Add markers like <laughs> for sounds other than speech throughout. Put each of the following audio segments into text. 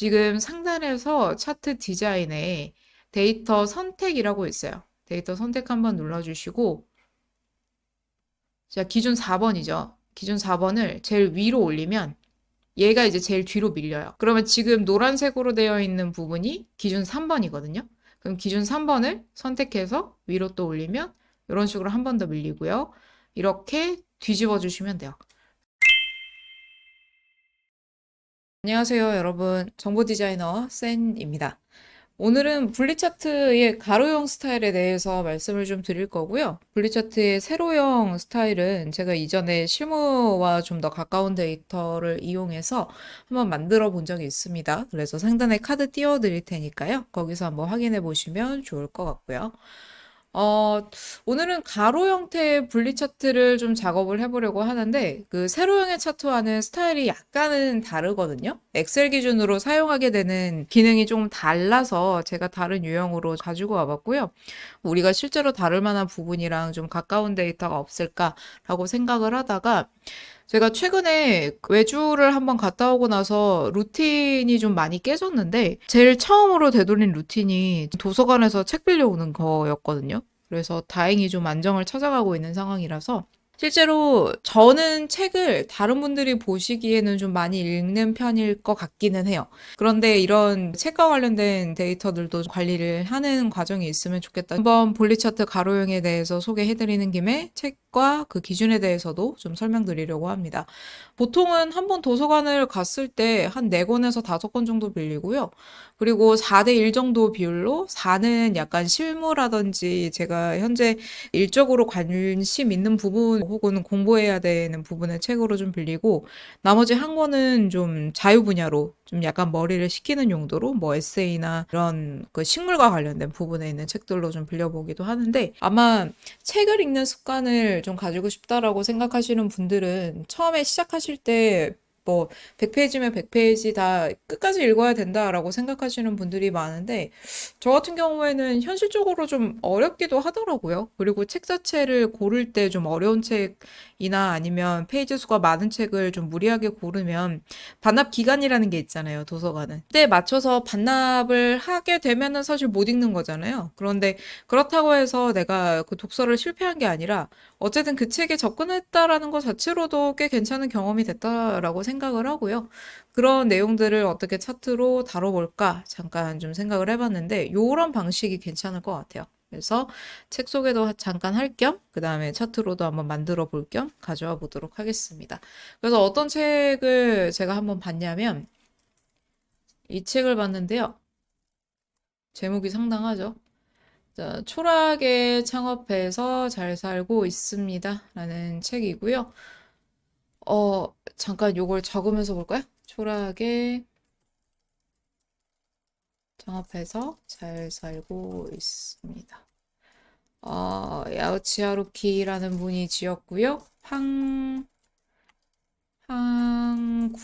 지금 상단에서 차트 디자인에 데이터 선택이라고 있어요. 데이터 선택 한번 눌러주시고, 자, 기준 4번이죠. 기준 4번을 제일 위로 올리면 얘가 이제 제일 뒤로 밀려요. 그러면 지금 노란색으로 되어 있는 부분이 기준 3번이거든요. 그럼 기준 3번을 선택해서 위로 또 올리면 이런 식으로 한 번 더 밀리고요. 이렇게 뒤집어 주시면 돼요. 안녕하세요, 여러분. 정보 디자이너 센입니다. 오늘은 분리차트의 가로형 스타일에 대해서 말씀을 좀 드릴 거고요. 분리차트의 세로형 스타일은 제가 이전에 실무와 좀 더 가까운 데이터를 이용해서 한번 만들어 본 적이 있습니다. 그래서 상단에 카드 띄워 드릴 테니까요. 거기서 한번 확인해 보시면 좋을 것 같고요. 어, 오늘은 가로 형태의 분리 차트를 좀 작업을 해보려고 하는데, 그 세로형의 차트와는 스타일이 약간은 다르거든요. 엑셀 기준으로 사용하게 되는 기능이 좀 달라서 제가 다른 유형으로 가지고 와봤고요. 우리가 실제로 다룰 만한 부분이랑 좀 가까운 데이터가 없을까라고 생각을 하다가, 제가 최근에 외주를 한번 갔다 오고 나서 루틴이 좀 많이 깨졌는데, 제일 처음으로 되돌린 루틴이 도서관에서 책 빌려오는 거였거든요. 그래서 다행히 좀 안정을 찾아가고 있는 상황이라서, 실제로 저는 책을 다른 분들이 보시기에는 좀 많이 읽는 편일 것 같기는 해요. 그런데 이런 책과 관련된 데이터들도 관리를 하는 과정이 있으면 좋겠다. 한번 볼리차트 가로형에 대해서 소개해드리는 김에 책과 그 기준에 대해서도 좀 설명드리려고 합니다. 보통은 한 번 도서관을 갔을 때 한 4권에서 5권 정도 빌리고요. 그리고 4대1 정도 비율로 4는 약간 실무라든지 제가 현재 일적으로 관심 있는 부분 혹은 공부해야 되는 부분의 책으로 좀 빌리고 나머지 한 권은 좀 자유 분야로 좀 약간 머리를 식히는 용도로 뭐 에세이나 이런 그 식물과 관련된 부분에 있는 책들로 좀 빌려보기도 하는데 아마 책을 읽는 습관을 좀 가지고 싶다라고 생각하시는 분들은 처음에 시작하실 때 뭐 100페이지면 100페이지 다 끝까지 읽어야 된다라고 생각하시는 분들이 많은데 저 같은 경우에는 현실적으로 좀 어렵기도 하더라고요. 그리고 책 자체를 고를 때 좀 어려운 책이나 아니면 페이지 수가 많은 책을 좀 무리하게 고르면 반납 기간이라는 게 있잖아요, 도서관은. 그때 맞춰서 반납을 하게 되면은 사실 못 읽는 거잖아요. 그런데 그렇다고 해서 내가 그 독서를 실패한 게 아니라 어쨌든 그 책에 접근했다라는 것 자체로도 꽤 괜찮은 경험이 됐다라고 생각을 하고요. 그런 내용들을 어떻게 차트로 다뤄볼까 잠깐 좀 생각을 해봤는데 요런 방식이 괜찮을 것 같아요. 그래서 책 소개도 잠깐 할 겸, 그 다음에 차트로도 한번 만들어 볼 겸 가져와 보도록 하겠습니다. 그래서 어떤 책을 제가 한번 봤냐면, 이 책을 봤는데요. 제목이 상당하죠. 자, 초락에 창업해서 잘 살고 있습니다. 라는 책이고요. 어, 잠깐 요걸 적으면서 볼까요? 초락에 창업해서 잘 살고 있습니다. 어, 야우치 하루키라는 분이 지었고요. 황, 황구경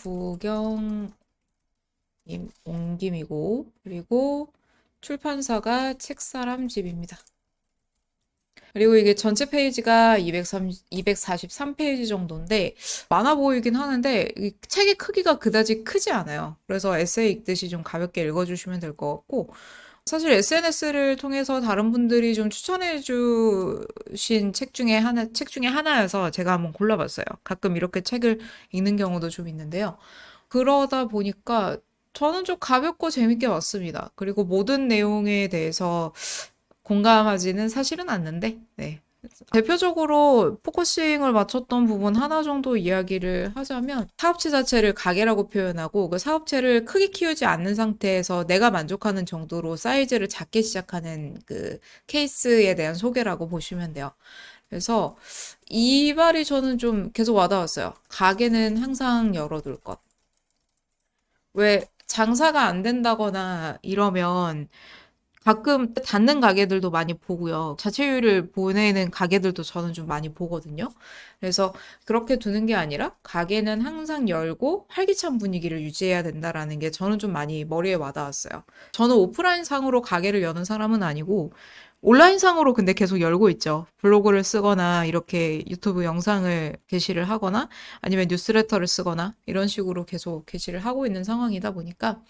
님 옹김이고, 그리고 출판사가 책사람 집입니다. 그리고 이게 전체 페이지가 203, 243페이지 정도인데 많아 보이긴 하는데 이 책의 크기가 그다지 크지 않아요. 그래서 에세이 읽듯이 좀 가볍게 읽어주시면 될 것 같고 사실 SNS를 통해서 다른 분들이 좀 추천해 주신 책 중에 하나, 책 중에 하나여서 제가 한번 골라봤어요. 가끔 이렇게 책을 읽는 경우도 좀 있는데요. 그러다 보니까 저는 좀 가볍고 재밌게 봤습니다. 그리고 모든 내용에 대해서 공감하지는 사실은 않는데, 네. 대표적으로 포커싱을 맞췄던 부분 하나 정도 이야기를 하자면 사업체 자체를 가게라고 표현하고 그 사업체를 크게 키우지 않는 상태에서 내가 만족하는 정도로 사이즈를 작게 시작하는 그 케이스에 대한 소개라고 보시면 돼요. 그래서 이 말이 저는 좀 계속 와닿았어요. 가게는 항상 열어둘 것. 왜 장사가 안 된다거나 이러면 가끔 닫는 가게들도 많이 보고요. 자체율을 보내는 가게들도 저는 좀 많이 보거든요. 그래서 그렇게 두는 게 아니라 가게는 항상 열고 활기찬 분위기를 유지해야 된다라는 게 저는 좀 많이 머리에 와닿았어요. 저는 오프라인 상으로 가게를 여는 사람은 아니고 온라인상으로 근데 계속 열고 있죠. 블로그를 쓰거나 이렇게 유튜브 영상을 게시를 하거나 아니면 뉴스레터를 쓰거나 이런 식으로 계속 게시를 하고 있는 상황이다 보니까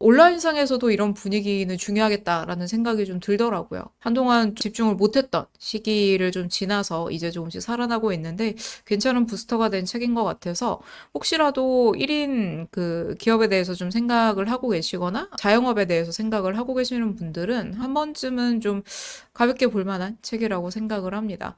온라인상에서도 이런 분위기는 중요하겠다라는 생각이 좀 들더라고요. 한동안 집중을 못했던 시기를 좀 지나서 이제 조금씩 살아나고 있는데 괜찮은 부스터가 된 책인 것 같아서 혹시라도 1인 그 기업에 대해서 좀 생각을 하고 계시거나 자영업에 대해서 생각을 하고 계시는 분들은 한 번쯤은 좀 가볍게 볼 만한 책이라고 생각을 합니다.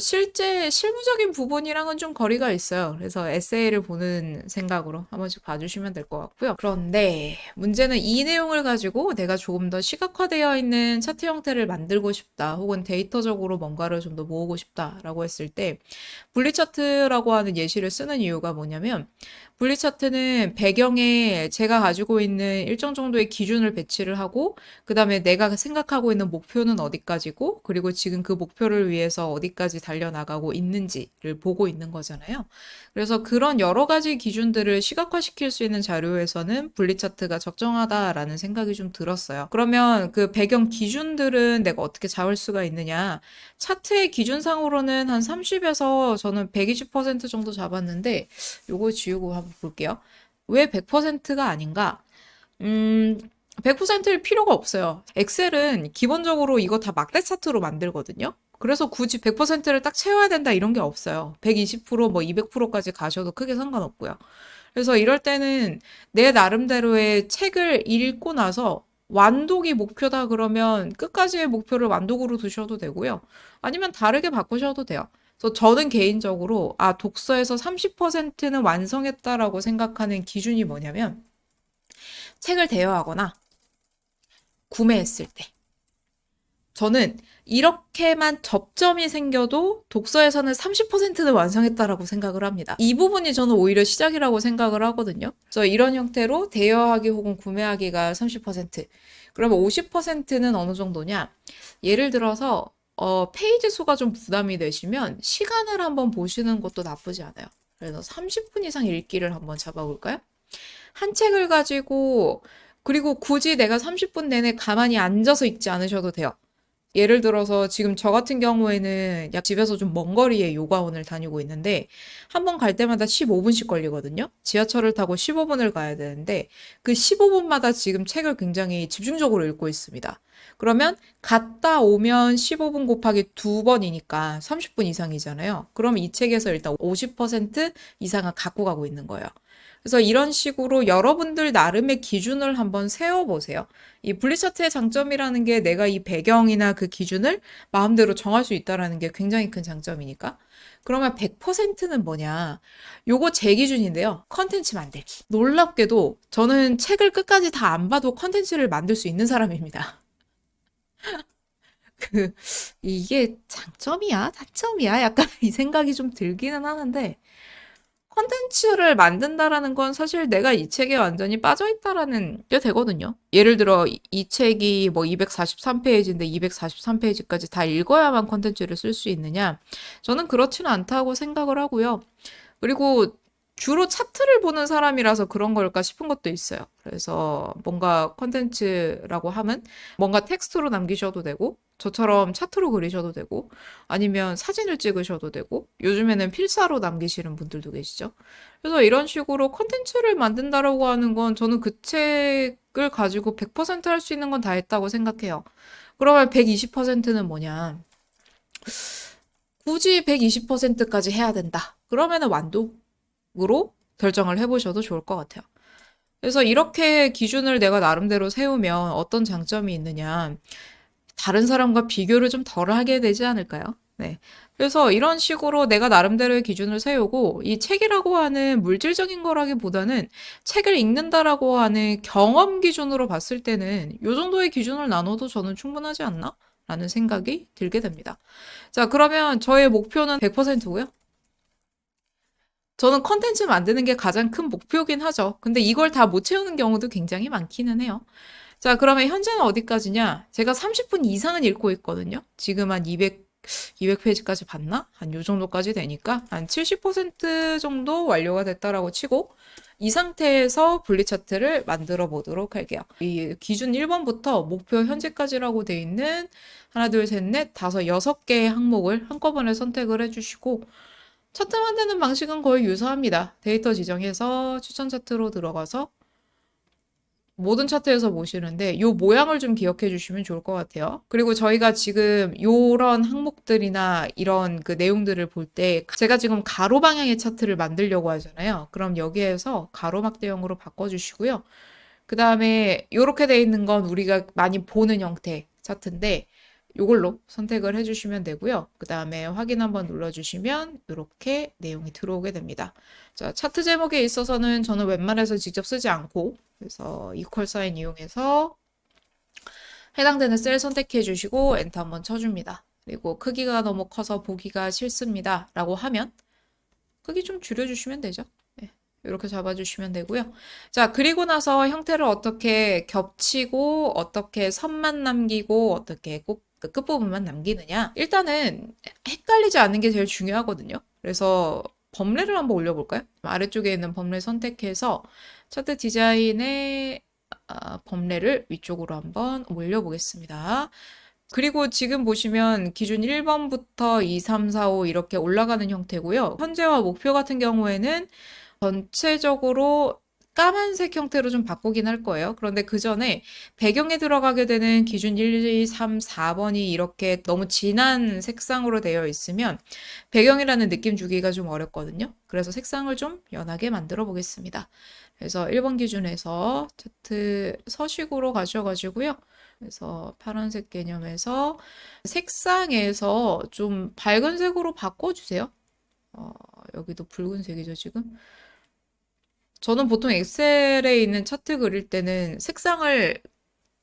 실제 실무적인 부분이랑은 좀 거리가 있어요. 그래서 에세이를 보는 생각으로 한 번씩 봐주시면 될 것 같고요. 그런데 문제는 이 내용을 가지고 내가 조금 더 시각화되어 있는 차트 형태를 만들고 싶다, 혹은 데이터적으로 뭔가를 좀 더 모으고 싶다라고 했을 때 분리 차트라고 하는 예시를 쓰는 이유가 뭐냐면 분리 차트는 배경에 제가 가지고 있는 일정 정도의 기준을 배치를 하고 그 다음에 내가 생각하고 있는 목표는 어디까지고 그리고 지금 그 목표를 위해서 어디까지 달려나가고 있는지를 보고 있는 거잖아요. 그래서 그런 여러 가지 기준들을 시각화시킬 수 있는 자료에서는 분리 차트가 적정하다라는 생각이 좀 들었어요. 그러면 그 배경 기준들은 내가 어떻게 잡을 수가 있느냐? 차트의 기준상으로는 한 30에서 저는 120% 정도 잡았는데 요거 지우고 한번 볼게요. 왜 100%가 아닌가? 음, 100%일 필요가 없어요. 엑셀은 기본적으로 이거 다 막대 차트로 만들거든요. 그래서 굳이 100%를 딱 채워야 된다 이런 게 없어요. 120%뭐 200%까지 가셔도 크게 상관없고요. 그래서 이럴 때는 내 나름대로의 책을 읽고 나서 완독이 목표다 그러면 끝까지의 목표를 완독으로 두셔도 되고요. 아니면 다르게 바꾸셔도 돼요. 그래서 저는 개인적으로 아 독서에서 30%는 완성했다라고 생각하는 기준이 뭐냐면 책을 대여하거나 구매했을 때 저는 이렇게만 접점이 생겨도 독서에서는 30%는 완성했다라고 생각을 합니다. 이 부분이 저는 오히려 시작이라고 생각을 하거든요. 그래서 이런 형태로 대여하기 혹은 구매하기가 30%. 그러면 50%는 어느 정도냐? 예를 들어서 어, 페이지 수가 좀 부담이 되시면 시간을 한번 보시는 것도 나쁘지 않아요. 그래서 30분 이상 읽기를 한번 잡아볼까요? 한 책을 가지고 그리고 굳이 내가 30분 내내 가만히 앉아서 읽지 않으셔도 돼요. 예를 들어서 지금 저 같은 경우에는 약 집에서 좀 먼 거리에 요가원을 다니고 있는데 한 번 갈 때마다 15분씩 걸리거든요. 지하철을 타고 15분을 가야 되는데 그 15분마다 지금 책을 굉장히 집중적으로 읽고 있습니다. 그러면 갔다 오면 15분 곱하기 두 번이니까 30분 이상이잖아요. 그럼 이 책에서 일단 50% 이상은 갖고 가고 있는 거예요. 그래서 이런 식으로 여러분들 나름의 기준을 한번 세워보세요. 이 분리차트의 장점이라는 게 내가 이 배경이나 그 기준을 마음대로 정할 수 있다라는 게 굉장히 큰 장점이니까. 그러면 100%는 뭐냐? 요거 제 기준인데요. 컨텐츠 만들기. 놀랍게도 저는 책을 끝까지 다 안 봐도 컨텐츠를 만들 수 있는 사람입니다. <laughs> 그, 이게 장점이야? 단점이야? 약간 이 생각이 좀 들기는 하는데, 컨텐츠를 만든다라는 건 사실 내가 이 책에 완전히 빠져있다라는 게 되거든요. 예를 들어 이, 이 책이 뭐 243페이지인데 243페이지까지 다 읽어야만 컨텐츠를 쓸 수 있느냐? 저는 그렇지는 않다고 생각을 하고요. 그리고 주로 차트를 보는 사람이라서 그런 걸까 싶은 것도 있어요. 그래서 뭔가 컨텐츠라고 하면 뭔가 텍스트로 남기셔도 되고 저처럼 차트로 그리셔도 되고 아니면 사진을 찍으셔도 되고 요즘에는 필사로 남기시는 분들도 계시죠. 그래서 이런 식으로 컨텐츠를 만든다라고 하는 건 저는 그 책을 가지고 100%할 수 있는 건 다 했다고 생각해요. 그러면 120%는 뭐냐? 굳이 120%까지 해야 된다. 그러면은 완독으로 결정을 해보셔도 좋을 것 같아요. 그래서 이렇게 기준을 내가 나름대로 세우면 어떤 장점이 있느냐. 다른 사람과 비교를 좀 덜 하게 되지 않을까요? 네. 그래서 이런 식으로 내가 나름대로의 기준을 세우고 이 책이라고 하는 물질적인 거라기보다는 책을 읽는다라고 하는 경험 기준으로 봤을 때는 요 정도의 기준을 나눠도 저는 충분하지 않나? 라는 생각이 들게 됩니다. 자, 그러면 저의 목표는 100%고요. 저는 컨텐츠 만드는 게 가장 큰 목표긴 하죠. 근데 이걸 다 못 채우는 경우도 굉장히 많기는 해요. 자, 그러면 현재는 어디까지냐? 제가 30분 이상은 읽고 있거든요. 지금 한 200, 200페이지까지 봤나? 한 요 정도까지 되니까 한 70% 정도 완료가 됐다라고 치고 이 상태에서 분리 차트를 만들어 보도록 할게요. 이 기준 1번부터 목표 현재까지라고 돼 있는 하나, 둘, 셋, 넷, 다섯, 여섯 개의 항목을 한꺼번에 선택을 해주시고 차트 만드는 방식은 거의 유사합니다. 데이터 지정해서 추천 차트로 들어가서 모든 차트에서 보시는데 이 모양을 좀 기억해 주시면 좋을 것 같아요. 그리고 저희가 지금 이런 항목들이나 이런 그 내용들을 볼 때 제가 지금 가로 방향의 차트를 만들려고 하잖아요. 그럼 여기에서 가로막대형으로 바꿔 주시고요. 그 다음에 이렇게 돼 있는 건 우리가 많이 보는 형태 차트인데 이걸로 선택을 해주시면 되고요. 그 다음에 확인 한번 눌러주시면 이렇게 내용이 들어오게 됩니다. 자, 차트 제목에 있어서는 저는 웬만해서 직접 쓰지 않고 그래서 이퀄 사인 이용해서 해당되는 셀 선택해 주시고 엔터 한번 쳐줍니다. 그리고 크기가 너무 커서 보기가 싫습니다. 라고 하면 크기 좀 줄여주시면 되죠. 네, 이렇게 잡아주시면 되고요. 자, 그리고 나서 형태를 어떻게 겹치고 어떻게 선만 남기고 어떻게 꼭 그 끝부분만 남기느냐? 일단은 헷갈리지 않는 게 제일 중요하거든요. 그래서 범례를 한번 올려볼까요? 아래쪽에 있는 범례 선택해서 차트 디자인의 아, 범례를 위쪽으로 한번 올려보겠습니다. 그리고 지금 보시면 기준 1번부터 2, 3, 4, 5 이렇게 올라가는 형태고요. 현재와 목표 같은 경우에는 전체적으로 까만색 형태로 좀 바꾸긴 할 거예요. 그런데 그 전에 배경에 들어가게 되는 기준 1, 2, 3, 4번이 이렇게 너무 진한 색상으로 되어 있으면 배경이라는 느낌 주기가 좀 어렵거든요. 그래서 색상을 좀 연하게 만들어 보겠습니다. 그래서 1번 기준에서 차트 서식으로 가셔가지고요. 그래서 파란색 개념에서 색상에서 좀 밝은 색으로 바꿔주세요. 어, 여기도 붉은색이죠, 지금. 저는 보통 엑셀에 있는 차트 그릴 때는 색상을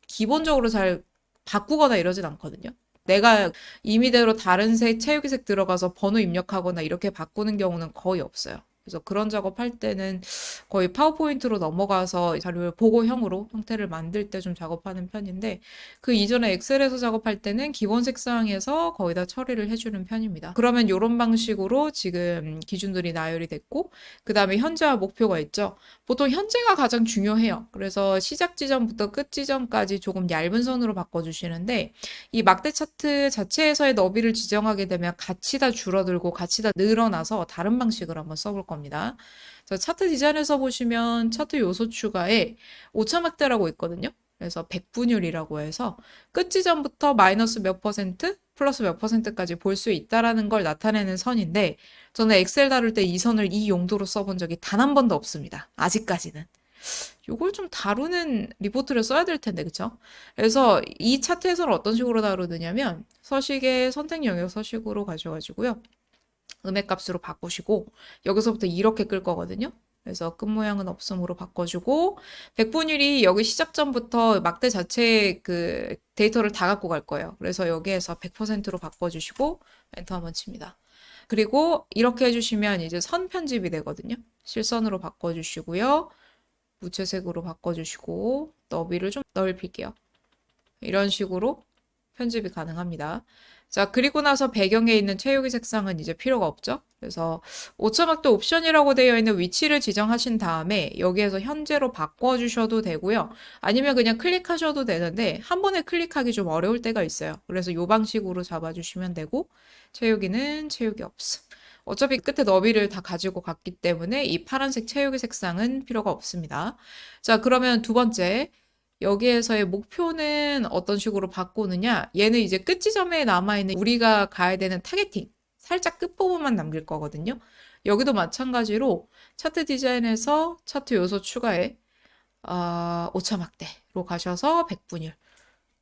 기본적으로 잘 바꾸거나 이러진 않거든요. 내가 임의대로 다른 색, 체육이색 들어가서 번호 입력하거나 이렇게 바꾸는 경우는 거의 없어요. 그래서 그런 작업할 때는 거의 파워포인트로 넘어가서 자료를 보고형으로 형태를 만들 때 좀 작업하는 편인데 그 이전에 엑셀에서 작업할 때는 기본 색상에서 거의 다 처리를 해주는 편입니다. 그러면 이런 방식으로 지금 기준들이 나열이 됐고 그 다음에 현재와 목표가 있죠. 보통 현재가 가장 중요해요. 그래서 시작 지점부터 끝 지점까지 조금 얇은 선으로 바꿔주시는데 이 막대 차트 자체에서의 너비를 지정하게 되면 같이 다 줄어들고 같이 다 늘어나서 다른 방식을 한번 써볼 겁니다. 겁니다. 자, 차트 디자인에서 보시면 차트 요소 추가에 오차막대라고 있거든요. 그래서 백분율이라고 해서 끝 지점부터 마이너스 몇 퍼센트, 플러스 몇 퍼센트까지 볼 수 있다라는 걸 나타내는 선인데 저는 엑셀 다룰 때 이 선을 이 용도로 써본 적이 단 한 번도 없습니다. 아직까지는. 요걸 좀 다루는 리포트를 써야 될 텐데, 그쵸? 그래서 이 차트에서는 어떤 식으로 다루느냐면 서식의 선택 영역 서식으로 가셔가지고요. 음의 값으로 바꾸시고 여기서부터 이렇게 끌 거거든요. 그래서 끝 모양은 없음으로 바꿔주고 백분율이 여기 시작점부터 막대 자체의 그 데이터를 다 갖고 갈 거예요. 그래서 여기에서 100%로 바꿔주시고 엔터 한번 칩니다. 그리고 이렇게 해주시면 이제 선 편집이 되거든요. 실선으로 바꿔주시고요. 무채색으로 바꿔주시고 너비를 좀 넓힐게요. 이런 식으로 편집이 가능합니다. 자, 그리고 나서 배경에 있는 체육의 색상은 이제 필요가 없죠. 그래서 오차막대 옵션이라고 되어 있는 위치를 지정하신 다음에 여기에서 현재로 바꿔주셔도 되고요. 아니면 그냥 클릭하셔도 되는데 한 번에 클릭하기 좀 어려울 때가 있어요. 그래서 이 방식으로 잡아주시면 되고 체육이는 체육이 없음. 어차피 끝에 너비를 다 가지고 갔기 때문에 이 파란색 체육의 색상은 필요가 없습니다. 자, 그러면 두 번째. 여기에서의 목표는 어떤 식으로 바꾸느냐? 얘는 이제 끝 지점에 남아있는 우리가 가야 되는 타겟팅. 살짝 끝부분만 남길 거거든요. 여기도 마찬가지로 차트 디자인에서 차트 요소 추가에 어, 오차 막대로 가셔서 백분율.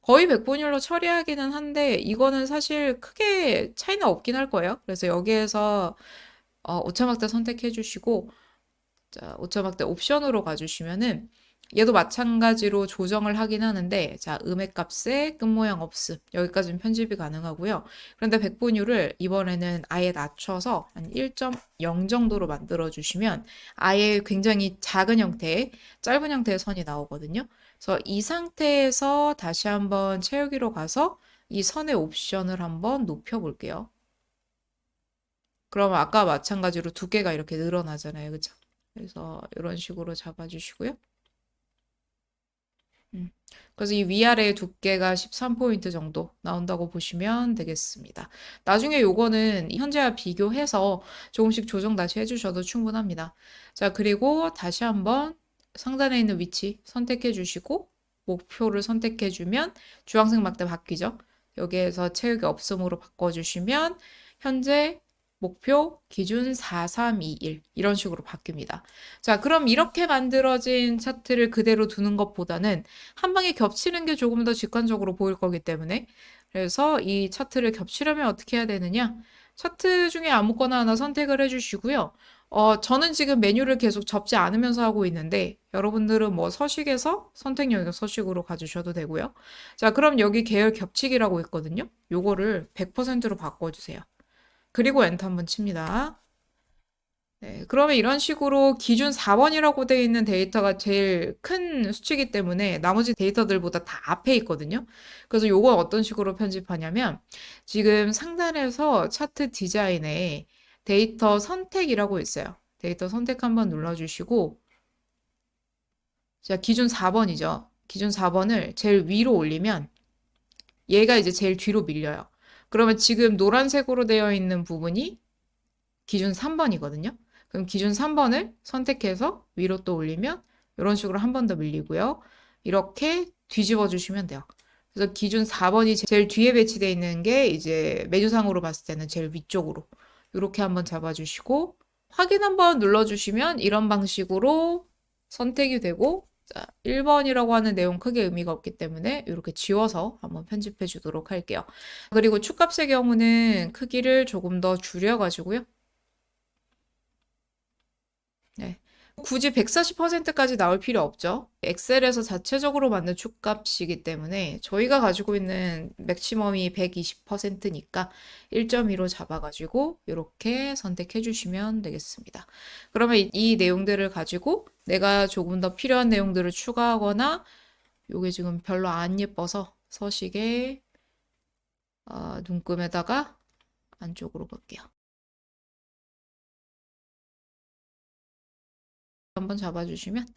거의 백분율로 처리하기는 한데 이거는 사실 크게 차이는 없긴 할 거예요. 그래서 여기에서 어, 오차 막대 선택해 주시고 자, 오차 막대 옵션으로 가주시면은 얘도 마찬가지로 조정을 하긴 하는데 자 음의 값에 끝모양 없음 여기까지는 편집이 가능하고요. 그런데 백분율을 이번에는 아예 낮춰서 한 1.0 정도로 만들어 주시면 아예 굉장히 작은 형태의 짧은 형태의 선이 나오거든요. 그래서 이 상태에서 다시 한번 채우기로 가서 이 선의 옵션을 한번 높여 볼게요. 그러면 아까 마찬가지로 두께가 이렇게 늘어나잖아요. 그죠? 그래서 이런 식으로 잡아주시고요. 음. 그래서 이 위아래 두께가 13포인트 정도 나온다고 보시면 되겠습니다. 나중에 요거는 현재와 비교해서 조금씩 조정 다시 해주셔도 충분합니다. 자, 그리고 다시 한번 상단에 있는 위치 선택해 주시고 목표를 선택해 주면 주황색 막대 바뀌죠. 여기에서 체육이 없음으로 바꿔주시면 현재 목표 기준 4321 이런 식으로 바뀝니다. 자, 그럼 이렇게 만들어진 차트를 그대로 두는 것보다는 한 방에 겹치는 게 조금 더 직관적으로 보일 거기 때문에 그래서 이 차트를 겹치려면 어떻게 해야 되느냐? 차트 중에 아무거나 하나 선택을 해주시고요. 어, 저는 지금 메뉴를 계속 접지 않으면서 하고 있는데 여러분들은 뭐 서식에서 선택 영역 서식으로 가주셔도 되고요. 자, 그럼 여기 계열 겹치기라고 있거든요. 요거를 100%로 바꿔주세요. 그리고 엔터 한번 칩니다. 네, 그러면 이런 식으로 기준 4번이라고 되어 있는 데이터가 제일 큰 수치이기 때문에 나머지 데이터들보다 다 앞에 있거든요. 그래서 요건 어떤 식으로 편집하냐면 지금 상단에서 차트 디자인에 데이터 선택이라고 있어요. 데이터 선택 한번 눌러주시고 자, 기준 4번이죠. 기준 4번을 제일 위로 올리면 얘가 이제 제일 뒤로 밀려요. 그러면 지금 노란색으로 되어 있는 부분이 기준 3번이거든요. 그럼 기준 3번을 선택해서 위로 또 올리면 이런 식으로 한 번 더 밀리고요. 이렇게 뒤집어 주시면 돼요. 그래서 기준 4번이 제일 뒤에 배치되어 있는 게 이제 메뉴상으로 봤을 때는 제일 위쪽으로 이렇게 한번 잡아주시고 확인 한번 눌러주시면 이런 방식으로 선택이 되고 자, 1번이라고 하는 내용 크게 의미가 없기 때문에 이렇게 지워서 한번 편집해 주도록 할게요. 그리고 축값의 경우는 크기를 조금 더 줄여 가지고요. 네. 굳이 140%까지 나올 필요 없죠. 엑셀에서 자체적으로 만든 축값이기 때문에 저희가 가지고 있는 맥시멈이 120%니까 1.2로 잡아가지고 이렇게 선택해 주시면 되겠습니다. 그러면 이 내용들을 가지고 내가 조금 더 필요한 내용들을 추가하거나 요게 지금 별로 안 예뻐서 서식에 어, 눈금에다가 안쪽으로 볼게요. 한번 잡아주시면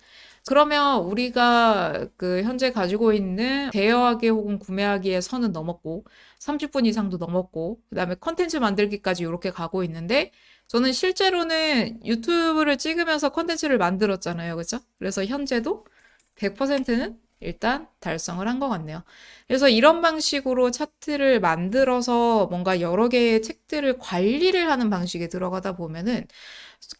그러면 우리가 그 현재 가지고 있는 대여하기 혹은 구매하기의 선은 넘었고 30분 이상도 넘었고 그다음에 컨텐츠 만들기까지 이렇게 가고 있는데 저는 실제로는 유튜브를 찍으면서 컨텐츠를 만들었잖아요. 그죠? 그래서 현재도 100%는 일단 달성을 한 것 같네요. 그래서 이런 방식으로 차트를 만들어서 뭔가 여러 개의 책들을 관리를 하는 방식에 들어가다 보면은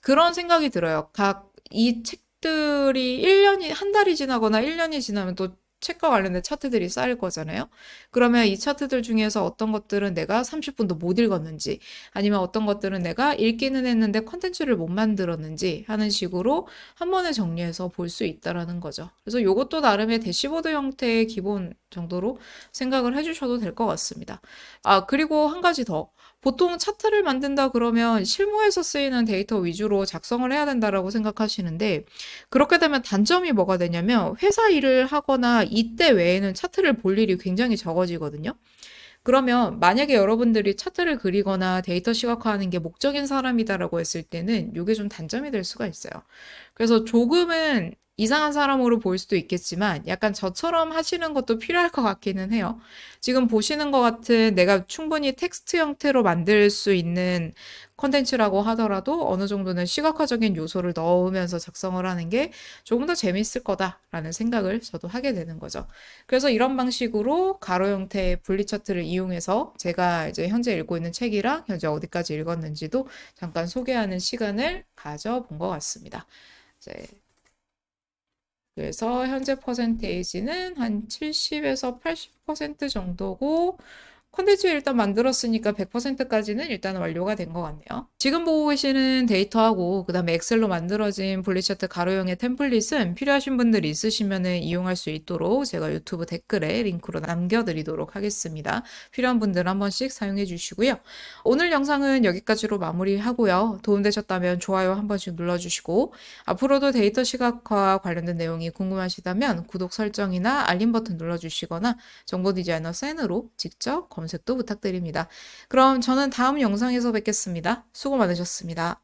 그런 생각이 들어요. 각 이 책들이 1년이, 한 달이 지나거나 1년이 지나면 또 책과 관련된 차트들이 쌓일 거잖아요. 그러면 이 차트들 중에서 어떤 것들은 내가 30분도 못 읽었는지, 아니면 어떤 것들은 내가 읽기는 했는데 컨텐츠를 못 만들었는지 하는 식으로 한 번에 정리해서 볼 수 있다라는 거죠. 그래서 이것도 나름의 대시보드 형태의 기본 정도로 생각을 해주셔도 될 것 같습니다. 아, 그리고 한 가지 더. 보통 차트를 만든다 그러면 실무에서 쓰이는 데이터 위주로 작성을 해야 된다라고 생각하시는데 그렇게 되면 단점이 뭐가 되냐면 회사 일을 하거나 이때 외에는 차트를 볼 일이 굉장히 적어지거든요. 그러면 만약에 여러분들이 차트를 그리거나 데이터 시각화하는 게 목적인 사람이다라고 했을 때는 이게 좀 단점이 될 수가 있어요. 그래서 조금은 이상한 사람으로 보일 수도 있겠지만 약간 저처럼 하시는 것도 필요할 것 같기는 해요. 지금 보시는 것 같은 내가 충분히 텍스트 형태로 만들 수 있는 컨텐츠라고 하더라도 어느 정도는 시각화적인 요소를 넣으면서 작성을 하는 게 조금 더 재밌을 거다라는 생각을 저도 하게 되는 거죠. 그래서 이런 방식으로 가로 형태의 분리 차트를 이용해서 제가 이제 현재 읽고 있는 책이랑 현재 어디까지 읽었는지도 잠깐 소개하는 시간을 가져본 것 같습니다. 이제 그래서 현재 퍼센테이지는 한 70에서 80% 정도고 컨텐츠 일단 만들었으니까 100%까지는 일단 완료가 된 것 같네요. 지금 보고 계시는 데이터하고 그 다음에 엑셀로 만들어진 분리차트 가로형의 템플릿은 필요하신 분들이 있으시면 이용할 수 있도록 제가 유튜브 댓글에 링크로 남겨드리도록 하겠습니다. 필요한 분들 한 번씩 사용해 주시고요. 오늘 영상은 여기까지로 마무리하고요. 도움되셨다면 좋아요 한 번씩 눌러주시고 앞으로도 데이터 시각화 관련된 내용이 궁금하시다면 구독 설정이나 알림 버튼 눌러주시거나 정보 디자이너 센으로 직접 검색도 부탁드립니다. 그럼 저는 다음 영상에서 뵙겠습니다. 수고 많으셨습니다.